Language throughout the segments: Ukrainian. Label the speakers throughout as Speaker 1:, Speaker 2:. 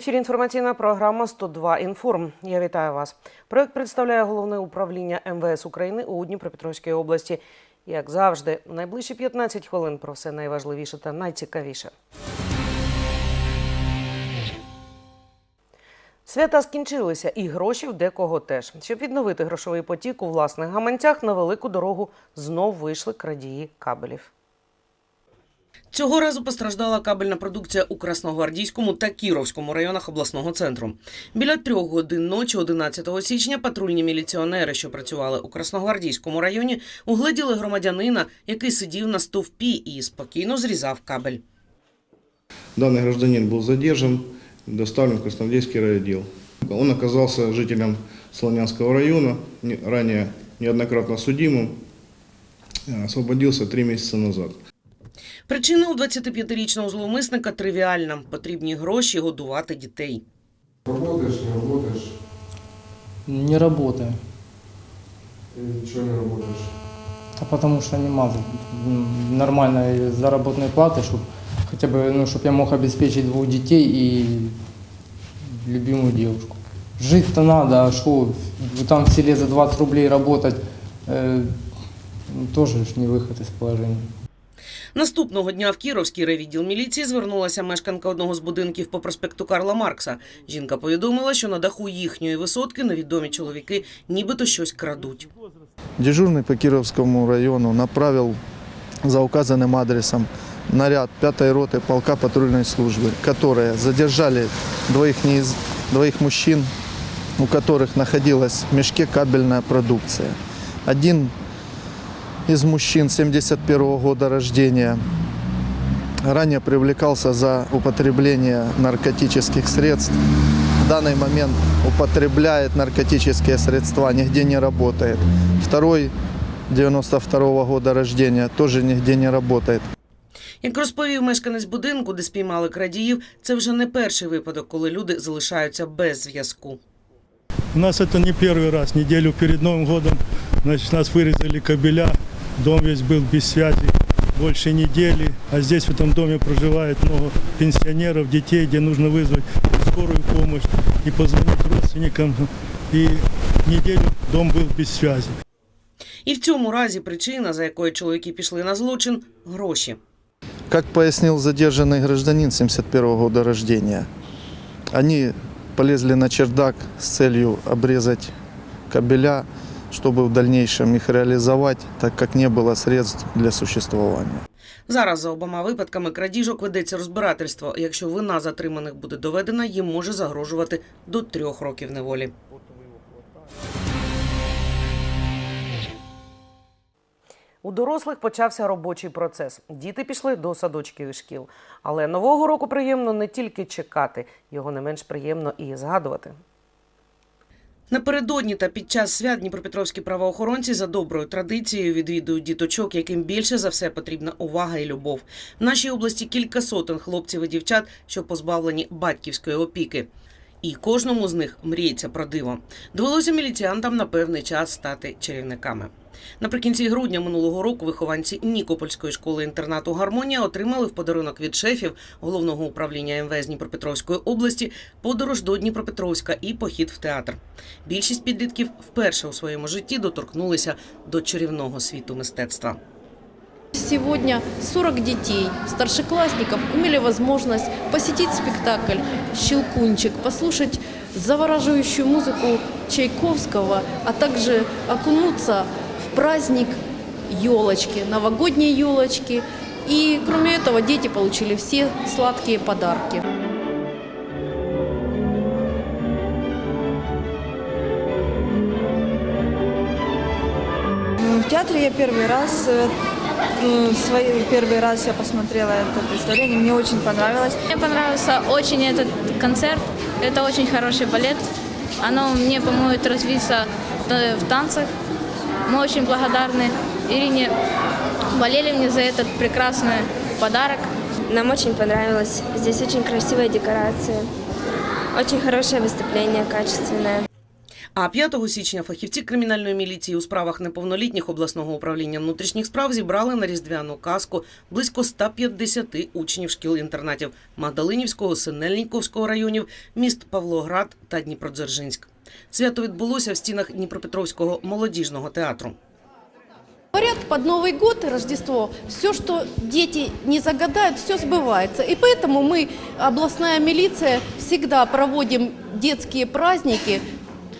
Speaker 1: ефірі інформаційна програма «102 інформ. Я вітаю вас. Проект представляє головне управління МВС України у Дніпропетровській області. Як завжди, найближчі 15 хвилин про все найважливіше та найцікавіше. Свята скінчилися, і гроші в декого теж. Щоб відновити грошовий потік у власних гаманцях, на велику дорогу знов вийшли крадії кабелів. Цього разу постраждала кабельна продукція у Красногвардійському та Кіровському районах обласного центру. Біля трьох годин ночі, 11 січня, патрульні міліціонери, що працювали у Красногвардійському районі, угледіли громадянина, який сидів на стовпі і спокійно зрізав кабель.
Speaker 2: Данный гражданин был задержан, доставлен в Краснодейский райотдел. Он оказался жителем Слонянского района, не- ранее неоднократно судимым, э, освободился три месяца назад.
Speaker 1: Причина у 25-річного зловмисника тривіальна: потрібні гроші годувати дітей.
Speaker 3: Работаешь, не работаешь?
Speaker 4: Не работаю.
Speaker 3: Или ничего не работаешь?
Speaker 4: А потому что нема м, нормальной заработной платы, чтобы хотя бы, ну, чтобы я мог обеспечить двух детей и любимую девушку. Жить-то надо, а что там в селе за 20 рублей работать, э, ну, тоже ж не выход из положения.
Speaker 1: Наступного дня в Кіровський райвідділ міліції звернулася мешканка одного з будинків по проспекту Карла Маркса. Жінка повідомила, що на даху їхньої висотки невідомі чоловіки нібито щось крадуть.
Speaker 5: Дежурный по Кировскому району направил за указанным адресом наряд 5-й роты полка патрульной службы, которые задержали двоих, неиз- двоих мужчин, у которых находилась в мешке кабельная продукция. Один из мужчин 71 года рождения ранее привлекался за употребление наркотических средств. В данный момент употребляет наркотические средства, нигде не работает. Второй 92 года рождения тоже нигде не работает.
Speaker 1: Як розповів мешканець будинку, де спіймали крадіїв, це вже не перший випадок, коли люди залишаються без зв'язку.
Speaker 6: У нас это не первый раз. Неделю перед Новым годом значит, нас вырезали кабеля, дом весь был без связи больше недели. А здесь в этом доме проживает много пенсионеров, детей, где нужно вызвать скорую помощь и позвонить родственникам. И неделю дом был без связи.
Speaker 1: І в цьому разі причина, за якою чоловіки пішли на злочин гроші.
Speaker 5: Как пояснил задержанный гражданин 71 года рождения, они полезли на чердак с целью обрезать кабеля, чтобы в дальнейшем их реализовать, так как не было средств для существования.
Speaker 1: Зараз за обома випадками крадіжок ведеться розбирательство. Якщо вина затриманих буде доведена, їм може загрожувати до трьох років неволі. У дорослих почався робочий процес. Діти пішли до садочків і шкіл. Але нового року приємно не тільки чекати, його не менш приємно і згадувати. Напередодні та під час свят дніпропетровські правоохоронці за доброю традицією відвідують діточок, яким більше за все потрібна увага і любов. В нашій області кілька сотень хлопців і дівчат, що позбавлені батьківської опіки. І кожному з них мріється про диво. Довелося міліціантам на певний час стати чарівниками. Наприкінці грудня минулого року вихованці Нікопольської школи інтернату Гармонія отримали в подарунок від шефів головного управління МВС Дніпропетровської області подорож до Дніпропетровська і похід в театр. Більшість підлітків вперше у своєму житті доторкнулися до чарівного світу мистецтва.
Speaker 7: Сегодня 40 детей, старшеклассников, имели возможность посетить спектакль «Щелкунчик», послушать завораживающую музыку Чайковского, а также окунуться праздник елочки, новогодней елочки. И кроме этого дети получили все сладкие подарки.
Speaker 8: В театре я первый раз, э, свой первый раз я посмотрела это представление, мне очень понравилось.
Speaker 9: Мне понравился очень этот концерт. Это очень хороший балет. Оно мне поможет развиться э, в танцах. Мы очень благодарны Ирине Валерьевне за этот прекрасный подарок.
Speaker 10: Нам очень понравилось. Здесь очень красивая декорация. Очень хорошее выступление, качественное.
Speaker 1: А 5 січня фахівці кримінальної міліції у справах неповнолітніх обласного управління внутрішніх справ зібрали на різдвяну казку близько 150 учнів шкіл-інтернатів Магдалинівського, Синельніковського районів, міст Павлоград та Дніпродзержинськ. Свято відбулося в стінах Дніпропетровського молодіжного театру.
Speaker 7: Говорят, под Новый год и Рождество все, что дети не загадают, все сбывается. И поэтому мы, областная милиция, всегда проводим детские праздники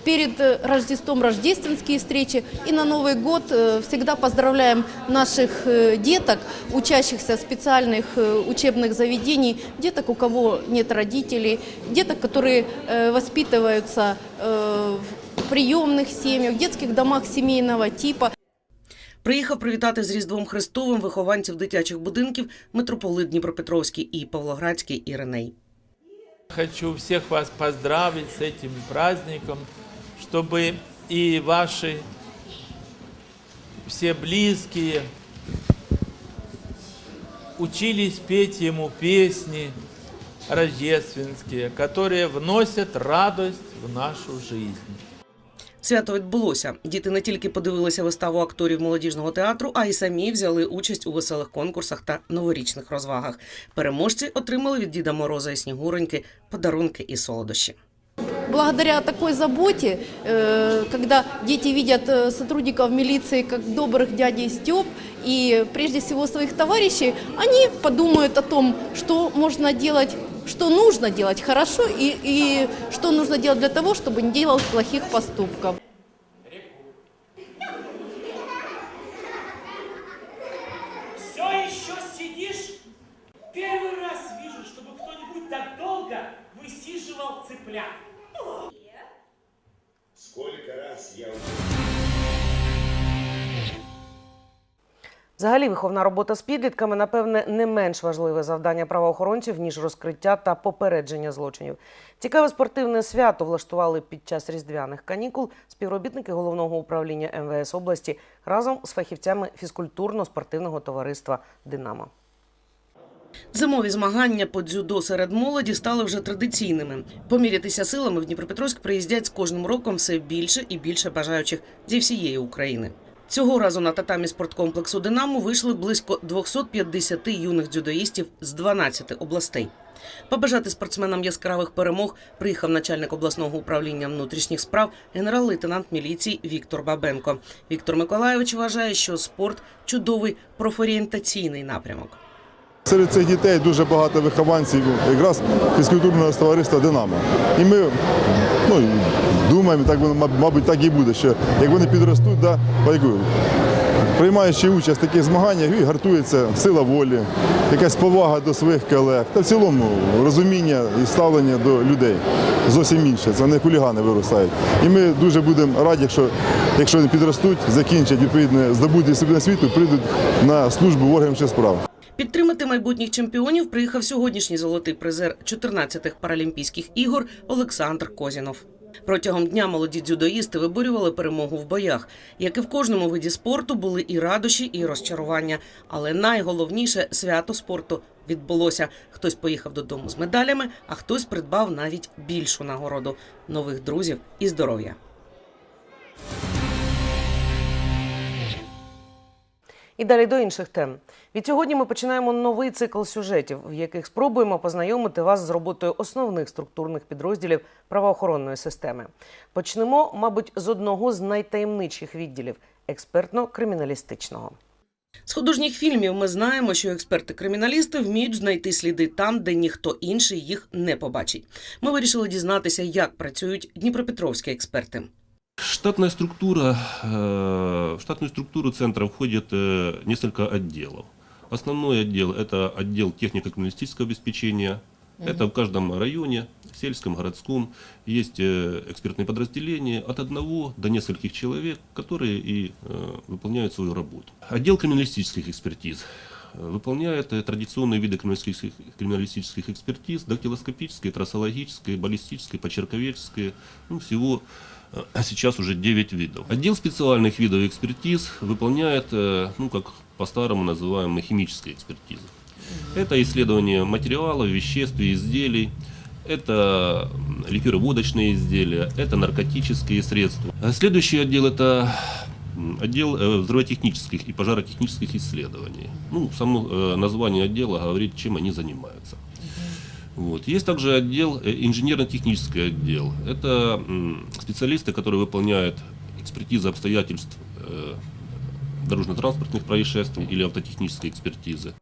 Speaker 7: перед э, Рождеством, рождественские встречи. И на Новый год э, всегда поздравляем наших э, деток, учащихся специальных э, учебных заведений, деток, у кого нет родителей, деток, которые э, воспитываются э, в приемных семьях, в детских домах семейного типа.
Speaker 1: Приїхав привітати з Різдвом Христовим вихованців дитячих будинків митрополит Дніпропетровський і Павлоградський Іриней.
Speaker 11: Хочу всех вас поздравить с этим праздником, чтобы и ваши все близкие учились петь ему песни рождественские, которые вносят радость в нашу жизнь.
Speaker 1: Свято відбулося. Діти не тільки подивилися виставу акторів молодіжного театру, а й самі взяли участь у веселих конкурсах та новорічних розвагах. Переможці отримали від Діда Мороза і Снігуроньки подарунки і солодощі.
Speaker 7: Благодаря такой заботе, э, когда дети видят э, сотрудников милиции как добрых дядей Степ и прежде всего своих товарищей, они подумают о том, что можно делать, что нужно делать хорошо и, и что нужно делать для того, чтобы не делать плохих поступков.
Speaker 12: Все еще сидишь? Первый раз вижу, чтобы кто-нибудь так долго высиживал цыплят.
Speaker 13: Сколько раз я
Speaker 1: Взагалі, виховна робота з підлітками, напевне, не менш важливе завдання правоохоронців, ніж розкриття та попередження злочинів. Цікаве спортивне свято влаштували під час різдвяних канікул співробітники головного управління МВС області разом з фахівцями фізкультурно-спортивного товариства Динамо. Зимові змагання по дзюдо серед молоді стали вже традиційними. Помірятися силами в Дніпропетровськ приїздять з кожним роком все більше і більше бажаючих зі всієї України. Цього разу на татамі спорткомплексу Динамо вийшли близько 250 юних дзюдоїстів з 12 областей. Побажати спортсменам яскравих перемог приїхав начальник обласного управління внутрішніх справ генерал-лейтенант міліції Віктор Бабенко. Віктор Миколайович вважає, що спорт чудовий профорієнтаційний напрямок.
Speaker 14: Серед цих дітей дуже багато вихованців якраз фізкультурного товариства Динамо. І ми ну, думаємо, так мабуть, так і буде, що як вони підростуть, да, приймаючи участь в таких змаганнях, і гартується сила волі, якась повага до своїх колег та в цілому розуміння і ставлення до людей зовсім інше. Це не хулігани виростають. І ми дуже будемо раді, якщо, якщо вони підростуть, закінчать відповідне здобути дисципліни світу, прийдуть на службу в органів справ.
Speaker 1: Підтримати майбутніх чемпіонів приїхав сьогоднішній золотий призер 14-х Паралімпійських ігор Олександр Козінов. Протягом дня молоді дзюдоїсти виборювали перемогу в боях. Як і в кожному виді спорту, були і радощі, і розчарування. Але найголовніше свято спорту відбулося. Хтось поїхав додому з медалями, а хтось придбав навіть більшу нагороду нових друзів і здоров'я. І далі до інших тем. Відсьогодні ми починаємо новий цикл сюжетів, в яких спробуємо познайомити вас з роботою основних структурних підрозділів правоохоронної системи. Почнемо, мабуть, з одного з найтаємничіших відділів експертно-криміналістичного. З художніх фільмів ми знаємо, що експерти-криміналісти вміють знайти сліди там, де ніхто інший їх не побачить. Ми вирішили дізнатися, як працюють дніпропетровські експерти.
Speaker 15: Штатная структура, э, в штатную структуру центра входит э, несколько отделов. Основной отдел – это отдел технико-криминалистического обеспечения. Это в каждом районе, сельском, городском, есть э, экспертные подразделения от одного до нескольких человек, которые и выполняют свою работу. Отдел криминалистических экспертиз выполняет традиционные виды криминалистических, криминалистических экспертиз, дактилоскопические, трассологические, баллистические, почерковедческие, ну, всего э, сейчас уже 9 видов. Отдел специальных видов экспертиз выполняет, э, ну, как по-старому называемые химические экспертизы. Это исследование материалов, веществ и изделий, это ликероводочные изделия, это наркотические средства. А Следующий отдел это отдел э, взрывотехнических и пожаротехнических исследований. Ну, само э, название отдела говорит, чем они занимаются. Вот. Есть также отдел, э, инженерно-технический отдел. Это м, специалисты, которые выполняют экспертизы обстоятельств э, дорожно-транспортных происшествий или автотехнической экспертизы.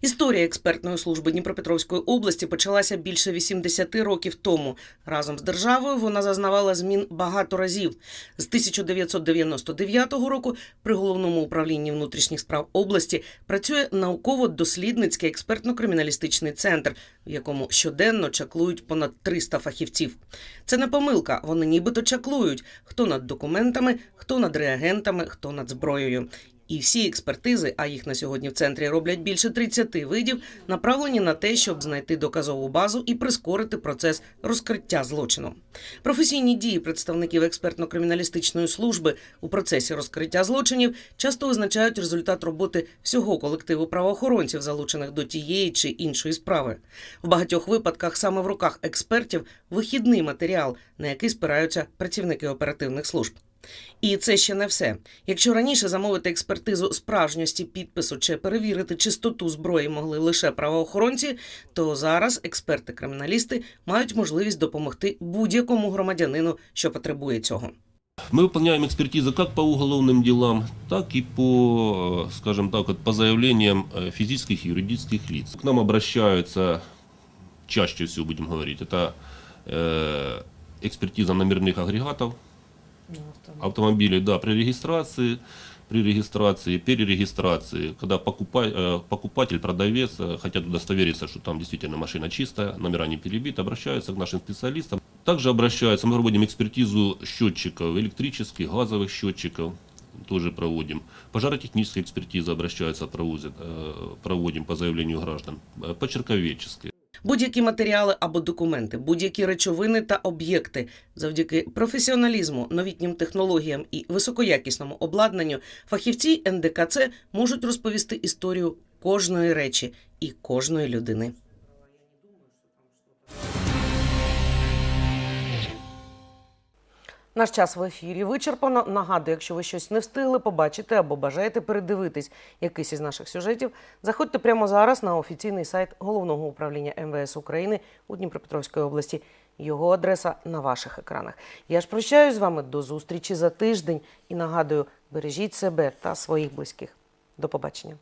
Speaker 1: Історія експертної служби Дніпропетровської області почалася більше 80 років тому. Разом з державою вона зазнавала змін багато разів. З 1999 року при головному управлінні внутрішніх справ області працює науково-дослідницький експертно-криміналістичний центр, в якому щоденно чаклують понад 300 фахівців. Це не помилка. Вони нібито чаклують хто над документами, хто над реагентами, хто над зброєю. І всі експертизи, а їх на сьогодні в центрі роблять більше 30 видів, направлені на те, щоб знайти доказову базу і прискорити процес розкриття злочину. Професійні дії представників експертно-криміналістичної служби у процесі розкриття злочинів часто визначають результат роботи всього колективу правоохоронців, залучених до тієї чи іншої справи. В багатьох випадках саме в руках експертів вихідний матеріал, на який спираються працівники оперативних служб. І це ще не все. Якщо раніше замовити експертизу справжньості підпису чи перевірити чистоту зброї могли лише правоохоронці, то зараз експерти-криміналісти мають можливість допомогти будь-якому громадянину, що потребує цього.
Speaker 15: Мы выполняем экспертизы как по уголовным делам, так и по, э, скажем так, вот по заявлениям э, физических и юридических лиц. К нам обращаются, чаще всего будем говорить, это э, экспертиза номерных агрегатов Автомобилей, да, при регистрации, при регистрации, перерегистрации, когда покупа- э, покупатель, продавец э, хотят удостовериться, что там действительно машина чистая, номера не перебиты, обращаются к нашим специалистам. Также обращаются, мы проводим экспертизу счетчиков, электрических, газовых счетчиков, тоже проводим. Пожаротехническая экспертиза обращаются, э, проводим по заявлению граждан. Почерковедческая.
Speaker 1: Будь-які матеріали або документи, будь-які речовини та об'єкти завдяки професіоналізму, новітнім технологіям і високоякісному обладнанню фахівці НДКЦ можуть розповісти історію кожної речі і кожної людини. Наш час в ефірі вичерпано. Нагадую, якщо ви щось не встигли побачити або бажаєте передивитись якийсь із наших сюжетів, заходьте прямо зараз на офіційний сайт головного управління МВС України у Дніпропетровській області. Його адреса на ваших екранах. Я ж прощаюсь з вами до зустрічі за тиждень і нагадую, бережіть себе та своїх близьких. До побачення.